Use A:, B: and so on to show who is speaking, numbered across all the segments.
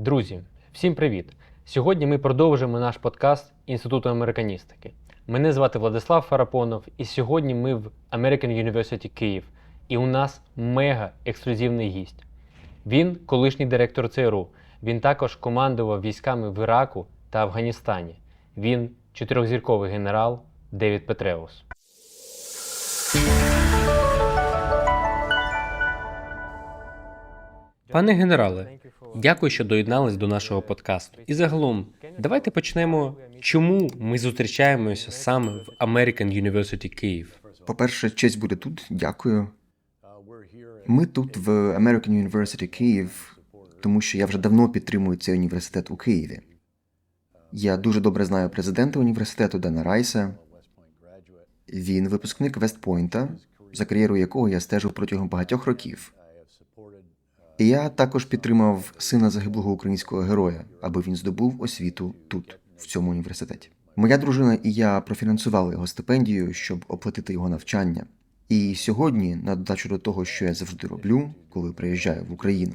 A: Друзі, всім привіт! Сьогодні ми продовжимо наш подкаст Інституту американістики. Мене звати Владислав Фарапонов, і сьогодні ми в American University Київ. І у нас мега ексклюзивний гість. Він колишній директор ЦРУ. Він також командував військами в Іраку та Афганістані. Він чотирьохзірковий генерал Девід Петреус. Пане генерале, дякую, що доєднались до нашого подкасту. І загалом, давайте почнемо, чому ми зустрічаємося саме в American University Київ.
B: По-перше, честь буде тут. Дякую. Ми тут в American University Київ, тому що я вже давно підтримую цей університет у Києві. Я дуже добре знаю президента університету Дана Райса. Він випускник Вестпойнта, за кар'єрою якого я стежив протягом багатьох років. І я також підтримав сина загиблого українського героя, аби він здобув освіту тут, в цьому університеті. Моя дружина і я профінансували його стипендію, щоб оплатити його навчання. І сьогодні, на додачу до того, що я завжди роблю, коли приїжджаю в Україну,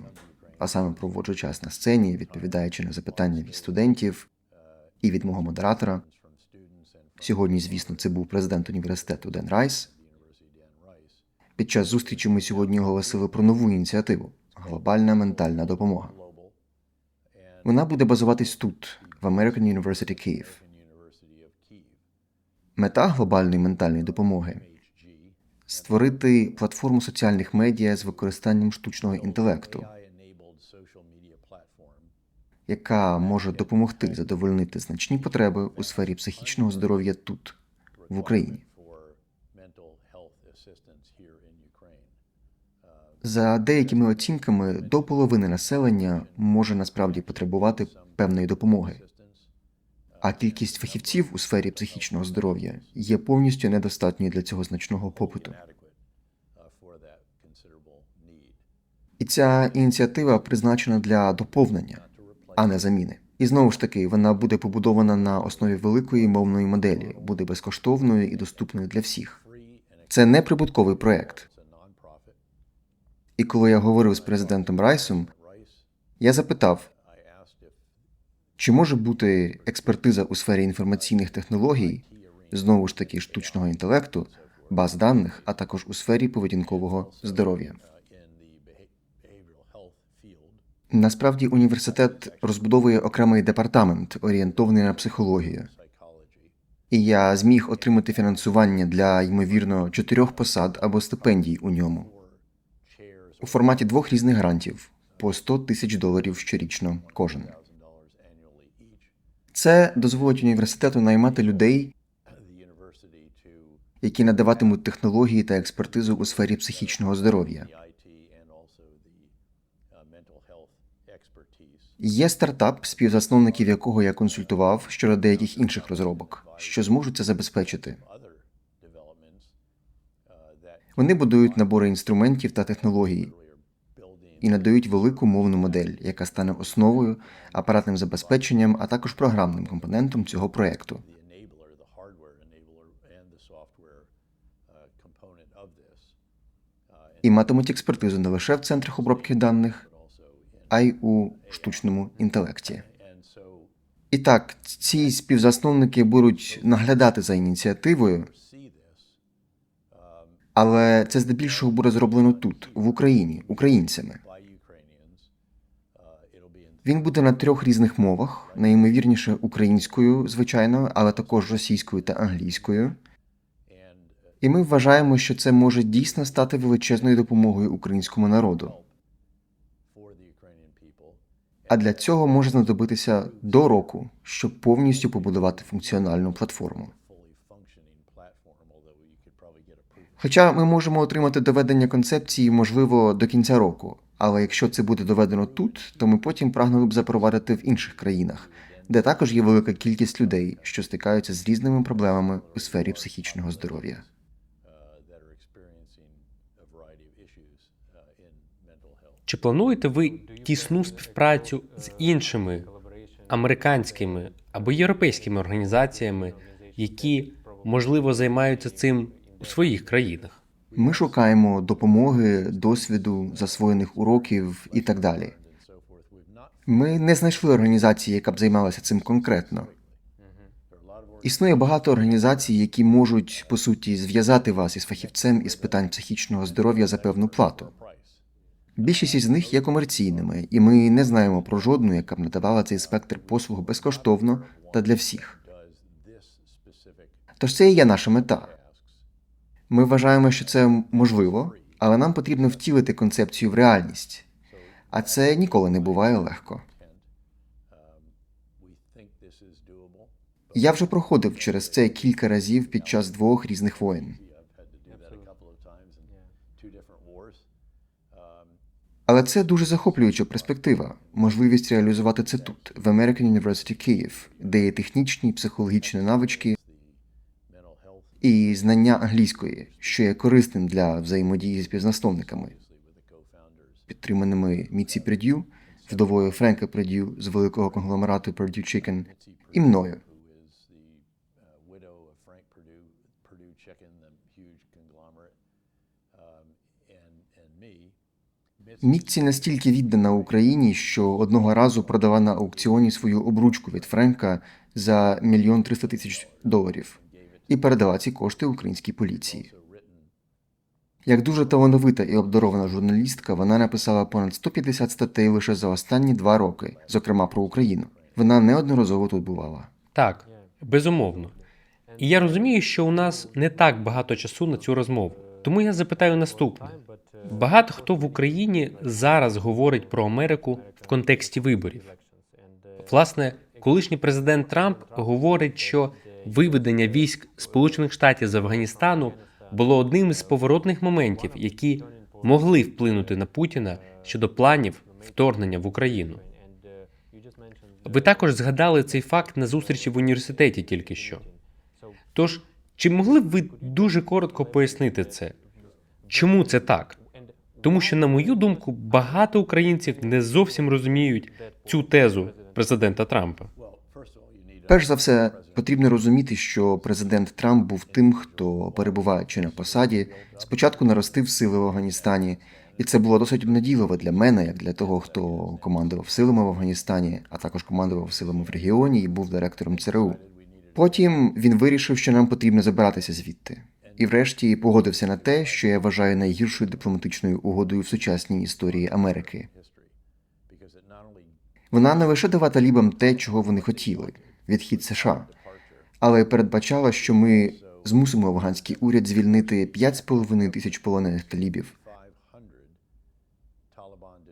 B: а саме проводжу час на сцені, відповідаючи на запитання від студентів і від мого модератора. Сьогодні, звісно, це був президент університету Ден Райс. Під час зустрічі ми сьогодні оголосили про нову ініціативу глобальна ментальна допомога. Вона буде базуватись тут, в American University Київ. Мета глобальної ментальної допомоги створити платформу соціальних медіа з використанням штучного інтелекту, яка може допомогти задовольнити значні потреби у сфері психічного здоров'я тут, в Україні. За деякими оцінками, до половини населення може насправді потребувати певної допомоги, а кількість фахівців у сфері психічного здоров'я є повністю недостатньою для цього значного попиту. І ця ініціатива призначена для доповнення, а не заміни. І знову ж таки, вона буде побудована на основі великої мовної моделі, буде безкоштовною і доступною для всіх. Це не прибутковий проект. І коли я говорив з президентом Райсом, я запитав, чи може бути експертиза у сфері інформаційних технологій, знову ж таки штучного інтелекту, баз даних, а також у сфері поведінкового здоров'я. Насправді університет розбудовує окремий департамент, орієнтований на психологію. І я зміг отримати фінансування для ймовірно чотирьох посад або стипендій у ньому у форматі двох різних грантів по 100 тисяч доларів щорічно кожен. Це дозволить університету наймати людей, які надаватимуть технології та експертизу у сфері психічного здоров'я. Є стартап, співзасновників якого я консультував щодо деяких інших розробок, що зможуть це забезпечити. Вони будують набори інструментів та технологій і надають велику мовну модель, яка стане основою, апаратним забезпеченням, а також програмним компонентом цього проекту. І матимуть експертизу не лише в центрах обробки даних, а й у штучному інтелекті. І так, ці співзасновники будуть наглядати за ініціативою, але це здебільшого буде зроблено тут, в Україні, українцями. Він буде на трьох різних мовах, найімовірніше українською, звичайно, але також російською та англійською. І ми вважаємо, що це може дійсно стати величезною допомогою українському народу. А для цього може знадобитися до року, щоб повністю побудувати функціональну платформу. Хоча ми можемо отримати доведення концепції, можливо, до кінця року, але якщо це буде доведено тут, то ми потім прагнули б запровадити в інших країнах, де також є велика кількість людей, що стикаються з різними проблемами у сфері психічного здоров'я.
A: Чи плануєте ви тісну співпрацю з іншими американськими або європейськими організаціями, які можливо займаються цим у своїх країнах?
B: Ми шукаємо допомоги, досвіду, засвоєних уроків і так далі. Ми не знайшли організації, яка б займалася цим конкретно. Існує багато організацій, які можуть, по суті, зв'язати вас із фахівцем із питань психічного здоров'я за певну плату. Більшість із них є комерційними, і ми не знаємо про жодну, яка б надавала цей спектр послуг безкоштовно та для всіх. Тож це і є наша мета. Ми вважаємо, що це можливо, але нам потрібно втілити концепцію в реальність, а це ніколи не буває легко. Я вже проходив через це кілька разів під час двох різних воєн. Але це дуже захоплююча перспектива, можливість реалізувати це тут, в American University Київ, де є технічні і психологічні навички і знання англійської, що є корисним для взаємодії з співзасновниками, підтриманими Міці Пердю, вдовою Френка Пердю з великого конгломерату Purdue Chicken, і мною. Мітці настільки віддана Україні, що одного разу продала на аукціоні свою обручку від Френка за мільйон триста тисяч доларів і передала ці кошти українській поліції. Як дуже талановита і обдарована журналістка, вона написала понад 150 статей лише за останні два роки, зокрема про Україну. Вона неодноразово тут бувала.
A: Так, безумовно. І я розумію, що у нас не так багато часу на цю розмову. Тому я запитаю наступне: багато хто в Україні зараз говорить про Америку в контексті виборів. Власне, колишній президент Трамп говорить, що виведення військ Сполучених Штатів з Афганістану було одним із поворотних моментів, які могли вплинути на Путіна щодо планів вторгнення в Україну. Ви також згадали цей факт на зустрічі в університеті тільки що. Тож, чи могли б ви дуже коротко пояснити це? Чому це так? Тому що, на мою думку, багато українців не зовсім розуміють цю тезу президента Трампа.
B: Перш за все, потрібно розуміти, що президент Трамп був тим, хто, перебуваючи на посаді, спочатку наростив сили в Афганістані, і це було досить обнадійливо для мене, як для того, хто командував силами в Афганістані, а також командував силами в регіоні і був директором ЦРУ. Потім він вирішив, що нам потрібно забиратися звідти, і врешті погодився на те, що я вважаю найгіршою дипломатичною угодою в сучасній історії Америки. Вона не лише дала талібам те, чого вони хотіли відхід США, але передбачала, що ми змусимо афганський уряд звільнити 5,5 тисяч полонених талібів,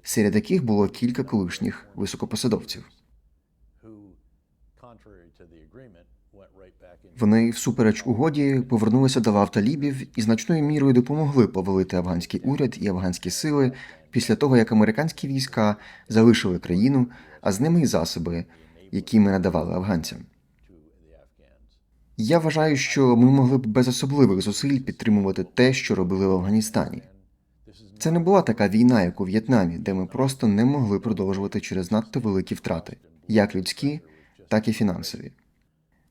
B: серед яких було кілька колишніх високопосадовців. Вони, всупереч угоді, повернулися до лав талібів і значною мірою допомогли повалити афганський уряд і афганські сили після того, як американські війська залишили країну, а з ними й засоби, які ми надавали афганцям. Я вважаю, що ми могли б без особливих зусиль підтримувати те, що робили в Афганістані. Це не була така війна, як у В'єтнамі, де ми просто не могли продовжувати через надто великі втрати, як людські, так і фінансові.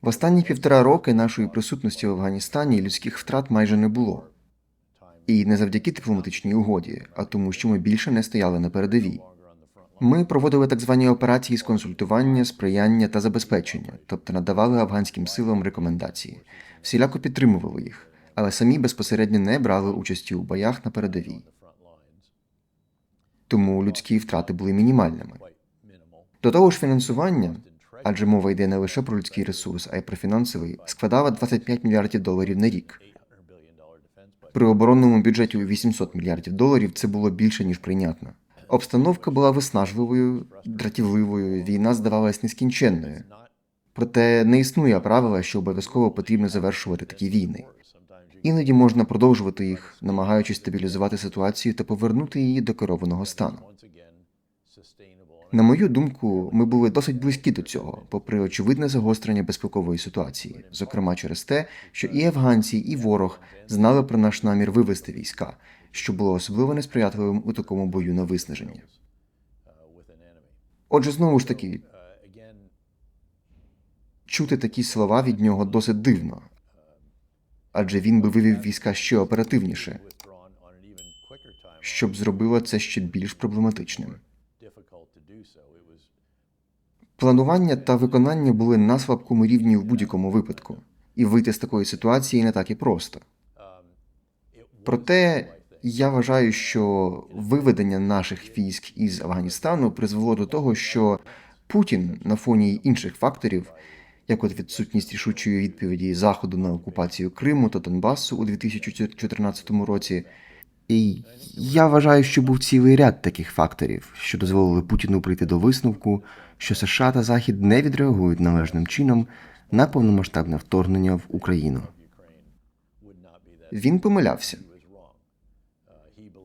B: В останні півтора роки нашої присутності в Афганістані людських втрат майже не було. І не завдяки дипломатичній угоді, а тому, що ми більше не стояли на передовій. Ми проводили так звані операції з консультування, сприяння та забезпечення, тобто надавали афганським силам рекомендації, всіляко підтримували їх, але самі безпосередньо не брали участі у боях на передовій. Тому людські втрати були мінімальними. До того ж, фінансування, адже мова йде не лише про людський ресурс, а й про фінансовий, складала 25 мільярдів доларів на рік. При оборонному бюджеті у 800 мільярдів доларів це було більше ніж прийнятно. Обстановка була виснажливою, дратівливою, війна здавалась нескінченною. Проте не існує правила, що обов'язково потрібно завершувати такі війни. Іноді можна продовжувати їх, намагаючись стабілізувати ситуацію та повернути її до керованого стану. На мою думку, ми були досить близькі до цього, попри очевидне загострення безпекової ситуації, зокрема через те, що і афганці, і ворог знали про наш намір вивести війська, що було особливо несприятливим у такому бою на виснаження. Отже, знову ж таки, чути такі слова від нього досить дивно, адже він би вивів війська ще оперативніше, щоб зробило це ще більш проблематичним. Планування та виконання були на слабкому рівні в будь-якому випадку, і вийти з такої ситуації не так і просто. Проте я вважаю, що виведення наших військ із Афганістану призвело до того, що Путін на фоні інших факторів, як от відсутність рішучої відповіді Заходу на окупацію Криму та Донбасу у 2014 році. І я вважаю, що був цілий ряд таких факторів, що дозволили Путіну прийти до висновку, що США та Захід не відреагують належним чином на повномасштабне вторгнення в Україну. Він помилявся.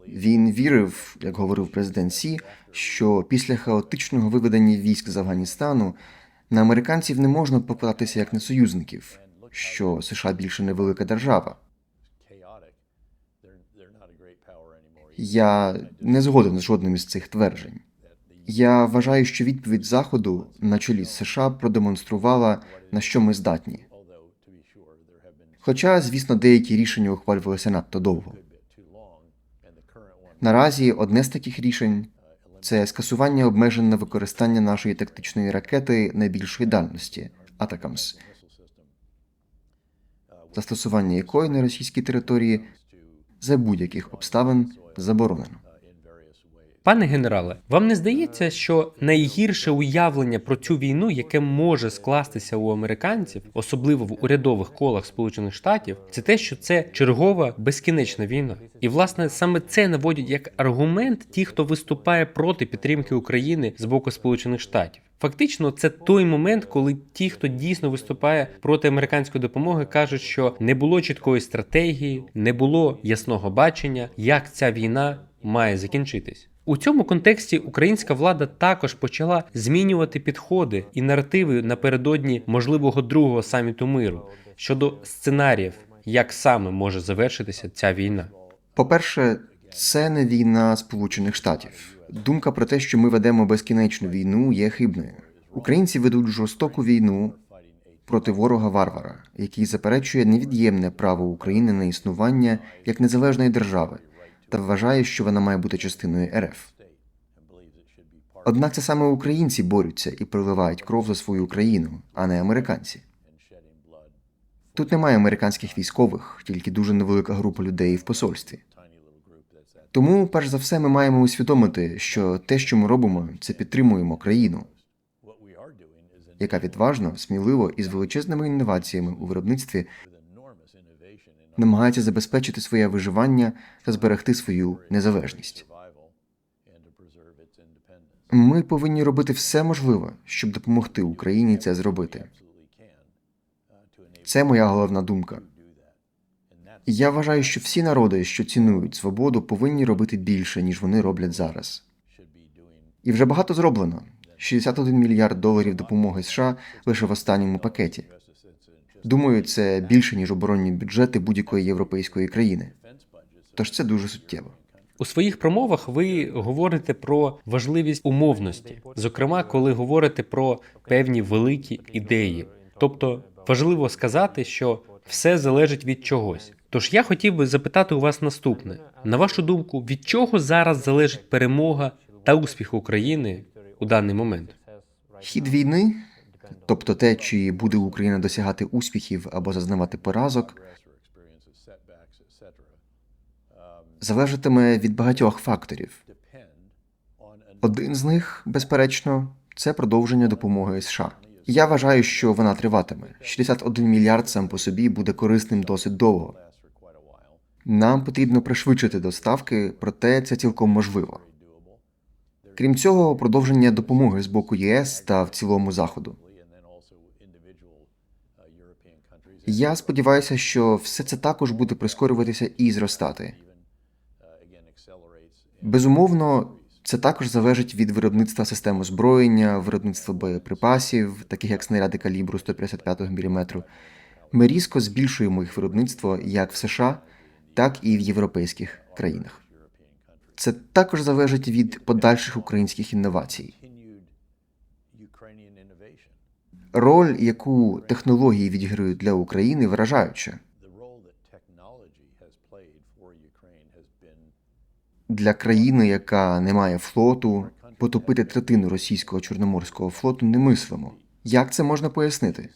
B: Він вірив, як говорив президент Сі, що після хаотичного виведення військ з Афганістану на американців не можна покладатися як на союзників, що США більше не велика держава. Я не згоден з жодним із цих тверджень. Я вважаю, що відповідь Заходу на чолі США продемонструвала, на що ми здатні. Хоча, звісно, деякі рішення ухвалювалися надто довго. Наразі одне з таких рішень це скасування обмежень на використання нашої тактичної ракети найбільшої дальності Атакамс, застосування якої на російській території за будь-яких обставин заборонено.
A: Пане генерале, вам не здається, що найгірше уявлення про цю війну, яке може скластися у американців, особливо в урядових колах Сполучених Штатів, це те, що це чергова безкінечна війна. І власне саме це наводять як аргумент ті, хто виступає проти підтримки України з боку Сполучених Штатів. Фактично, це той момент, коли ті, хто дійсно виступає проти американської допомоги, кажуть, що не було чіткої стратегії, не було ясного бачення, як ця війна має закінчитись. У цьому контексті українська влада також почала змінювати підходи і наративи напередодні можливого другого саміту миру щодо сценаріїв, як саме може завершитися ця війна.
B: По-перше, це не війна Сполучених Штатів. Думка про те, що ми ведемо безкінечну війну, є хибною. Українці ведуть жорстоку війну проти ворога варвара, який заперечує невід'ємне право України на існування як незалежної держави та вважає, що вона має бути частиною РФ. Однак це саме українці борються і проливають кров за свою країну, а не американці. Тут немає американських військових, тільки дуже невелика група людей в посольстві. Тому, перш за все, ми маємо усвідомити, що те, що ми робимо, це підтримуємо країну, яка відважно, сміливо і з величезними інноваціями у виробництві намагається забезпечити своє виживання та зберегти свою незалежність. Ми повинні робити все можливе, щоб допомогти Україні це зробити. Це моя головна думка. Я вважаю, що всі народи, що цінують свободу, повинні робити більше, ніж вони роблять зараз. І вже багато зроблено. 61 мільярд доларів допомоги США лише в останньому пакеті. Думаю, це більше ніж оборонні бюджети будь-якої європейської країни. Тож це дуже суттєво.
A: У своїх промовах ви говорите про важливість умовності, зокрема, коли говорите про певні великі ідеї. Тобто важливо сказати, що все залежить від чогось. Тож я хотів би запитати у вас наступне: на вашу думку, від чого зараз залежить перемога та успіх України у даний момент?
B: Хід війни, тобто те, чи буде Україна досягати успіхів або зазнавати поразок, залежатиме від багатьох факторів. Один з них, безперечно, це продовження допомоги США. Я вважаю, що вона триватиме. 61 мільярд сам по собі буде корисним досить довго. Нам потрібно пришвидшити доставки, проте це цілком можливо. Крім цього, продовження допомоги з боку ЄС та в цілому заходу. Я сподіваюся, що все це також буде прискорюватися і зростати. Безумовно, це також залежить від виробництва систем озброєння, виробництва боєприпасів, таких як снаряди калібру 155 мм. Ми різко збільшуємо їх виробництво як в США, так і в європейських країнах. Це також залежить від подальших українських інновацій. Роль, яку технології відіграють для України, вражаюча. Для країни, яка не має флоту, потопити третину російського чорноморського флоту немислимо. Як це можна пояснити?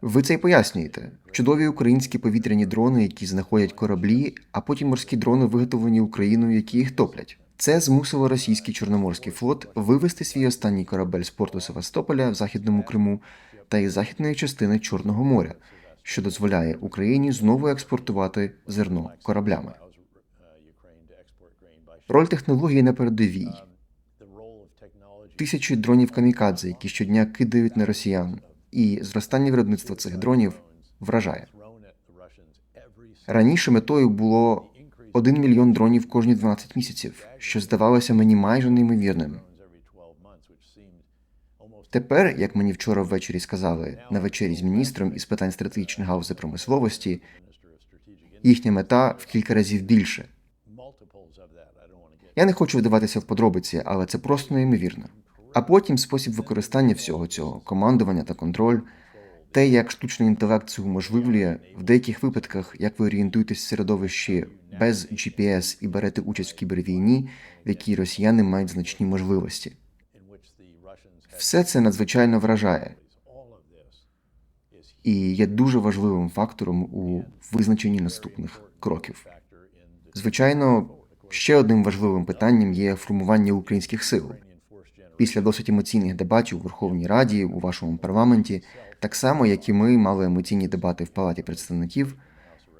B: Ви це й пояснюєте. Чудові українські повітряні дрони, які знаходять кораблі, а потім морські дрони, виготовлені Україною, які їх топлять. Це змусило російський чорноморський флот вивести свій останній корабель з порту Севастополя в західному Криму та із західної частини Чорного моря, що дозволяє Україні знову експортувати зерно кораблями. Роль технології на передовій. Тисячі дронів камікадзе, які щодня кидають на росіян, і зростання виробництва цих дронів вражає. Раніше метою було 1 мільйон дронів кожні 12 місяців, що здавалося мені майже неймовірним. Тепер, як мені вчора ввечері сказали на вечері з міністром із питань стратегічної галузі промисловості, їхня мета в кілька разів більше. Я не хочу вдаватися в подробиці, але це просто неймовірно. А потім спосіб використання всього цього, командування та контроль, те, як штучний інтелект це уможливлює, в деяких випадках, як ви орієнтуєтесь в середовищі без GPS і берете участь в кібервійні, в якій росіяни мають значні можливості. Все це надзвичайно вражає і є дуже важливим фактором у визначенні наступних кроків. Звичайно, ще одним важливим питанням є формування українських сил. Після досить емоційних дебатів у Верховній Раді, у вашому парламенті, так само як і ми мали емоційні дебати в Палаті представників,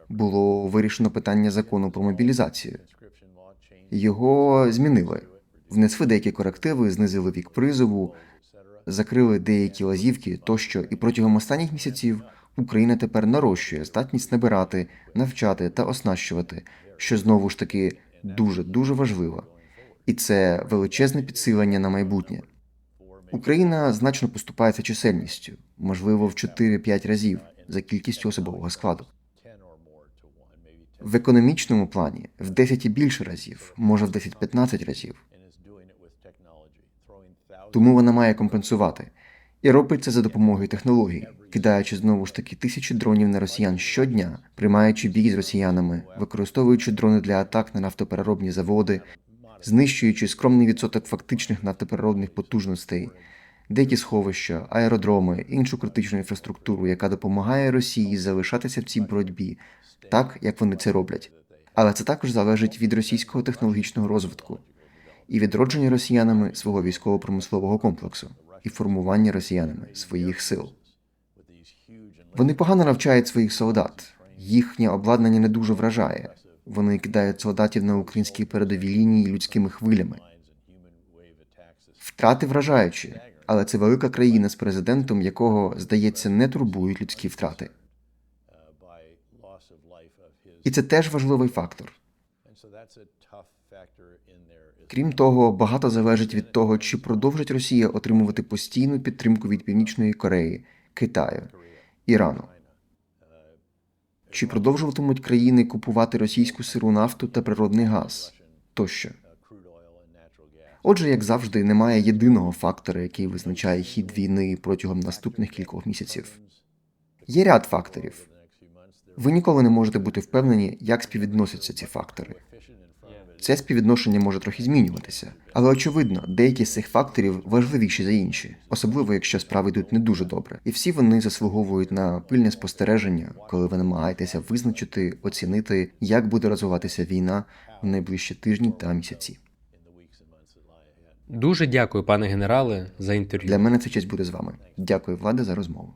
B: було вирішено питання закону про мобілізацію. Його змінили, внесли деякі корективи, знизили вік призову, закрили деякі лазівки тощо, і протягом останніх місяців Україна тепер нарощує здатність набирати, навчати та оснащувати, що знову ж таки дуже дуже важливо. І це величезне підсилення на майбутнє. Україна значно поступається чисельністю, можливо, в 4-5 разів за кількістю особового складу. В економічному плані в 10 і більше разів, може в 10-15 разів. Тому вона має компенсувати. І робить це за допомогою технологій, кидаючи знову ж таки тисячі дронів на росіян щодня, приймаючи бій з росіянами, використовуючи дрони для атак на нафтопереробні заводи, знищуючи скромний відсоток фактичних нафтопереробних потужностей, деякі сховища, аеродроми, іншу критичну інфраструктуру, яка допомагає Росії залишатися в цій боротьбі, так як вони це роблять. Але це також залежить від російського технологічного розвитку і відродження росіянами свого військово-промислового комплексу і формування росіянами своїх сил. Вони погано навчають своїх солдат. Їхнє обладнання не дуже вражає. Вони кидають солдатів на українські передові лінії людськими хвилями. Втрати вражаючі, але це велика країна з президентом, якого, здається, не турбують людські втрати. І це теж важливий фактор. Крім того, багато залежить від того, чи продовжить Росія отримувати постійну підтримку від Північної Кореї, Китаю, Ірану. Чи продовжуватимуть країни купувати російську сиру нафту та природний газ тощо. Отже, як завжди, немає єдиного фактора, який визначає хід війни протягом наступних кількох місяців. Є ряд факторів. Ви ніколи не можете бути впевнені, як співвідносяться ці фактори. Це співвідношення може трохи змінюватися, але очевидно, деякі з цих факторів важливіші за інші, особливо якщо справи йдуть не дуже добре, і всі вони заслуговують на пильне спостереження, коли ви намагаєтеся визначити, оцінити, як буде розвиватися війна в найближчі тижні та місяці.
A: Дуже дякую, пане генерале, за інтерв'ю.
B: Для мене це честь бути з вами. Дякую, влади, за розмову.